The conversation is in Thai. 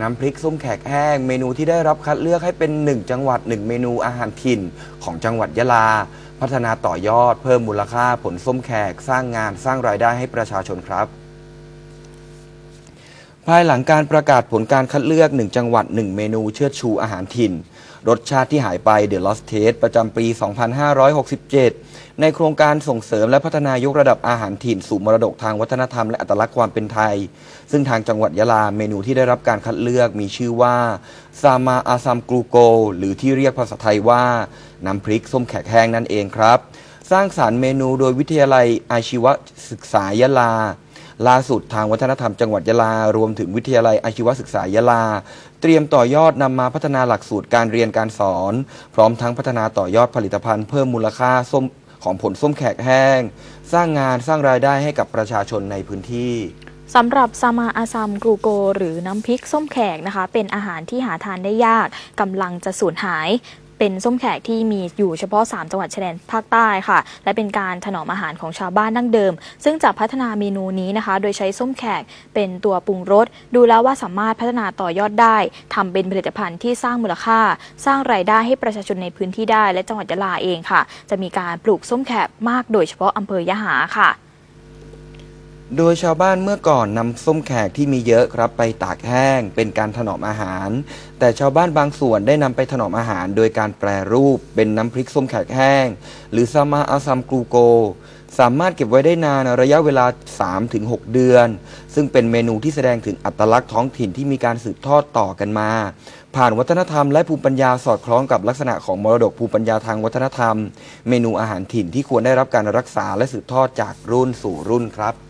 น้ำพริกส้มแขกแห้ง เมนูที่ได้รับคัดเลือกให้เป็นหนึ่งจังหวัดหนึ่งเมนูอาหารถิ่นของจังหวัดยะลา พัฒนาต่อยอด เพิ่มมูลค่าผลส้มแขกสร้างงานสร้างรายได้ให้ประชาชนครับภายหลังการประกาศผลการคัดเลือก 1 จังหวัด 1 เมนูเชิดชูอาหารถิ่น รสชาติที่หายไป The Lost Taste ประจำปี 2567 ในโครงการส่งเสริมและพัฒนายกระดับอาหารถิ่นสู่มรดกทางวัฒนธรรมและอัตลักษณ์ความเป็นไทย ซึ่งทางจังหวัดยะลาเมนูที่ได้รับการคัดเลือกมีชื่อว่าซามาอาซัมกรูโก หรือที่เรียกภาษาไทยว่า น้ำพริกส้มแขกแห้งนั่นเองครับ สร้างสารรค์เมนูโดยวิทยาลัยอาชีวศึกษายะลา ล่าสุดทางวัฒนธรรมจังหวัดยะลา รวมถึงวิทยาลัยอาชีวศึกษายะลา เตรียมต่อยอดนำมาพัฒนาหลักสูตรการเรียนการสอน พร้อมทั้งพัฒนาต่อยอดผลิตภัณฑ์เพิ่มมูลค่าส้มของผลส้มแขกแห้ง สร้างงานสร้างรายได้ให้กับประชาชนในพื้นที่สำหรับซามาอาซัมกรูโก หรือน้ำพริกส้มแขกนะคะ เป็นอาหารที่หาทานได้ยากกำลังจะสูญหาย เป็นส้มแขกที่มีอยู่เฉพาะ 3 จังหวัดชายแดนภาคใต้ค่ะ และเป็นการถนอมอาหารของชาวบ้านดั้งเดิม ซึ่งจะพัฒนาเมนูนี้นะคะ โดยใช้ส้มแขกเป็นตัวปรุงรส ดูแล้วว่าสามารถพัฒนาต่อยอดได้ทำเป็นผลิตภัณฑ์ที่สร้างมูลค่า สร้างรายได้ให้ประชาชนในพื้นที่ได้ และจังหวัดยะลาเองค่ะ จะมีการปลูกส้มแขกมากโดยเฉพาะอำเภอยะหาค่ะ โดยชาวบ้านเมื่อก่อนนำส้มแขกที่มีเยอะครับไปตากแห้ง เป็นการถนอมอาหาร แต่ชาวบ้านบางส่วนได้นำไปถนอมอาหาร โดยการแปรรูป เป็นน้ำพริกส้มแขกแห้ง หรือซามาอาซัมกรูโก สามารถเก็บไว้ได้นานระยะเวลา 3-6 เดือน ซึ่งเป็นเมนูที่แสดงถึงอัตลักษณ์ท้องถิ่นที่มีการสืบทอดต่อกันมา ผ่านวัฒนธรรมและภูมิปัญญาสอดคล้องกับลักษณะของมรดกภูมิปัญญาทางวัฒนธรรม เมนูอาหารถิ่นที่ควรได้รับการรักษาและสืบทอดจากรุ่นสู่รุ่นครับ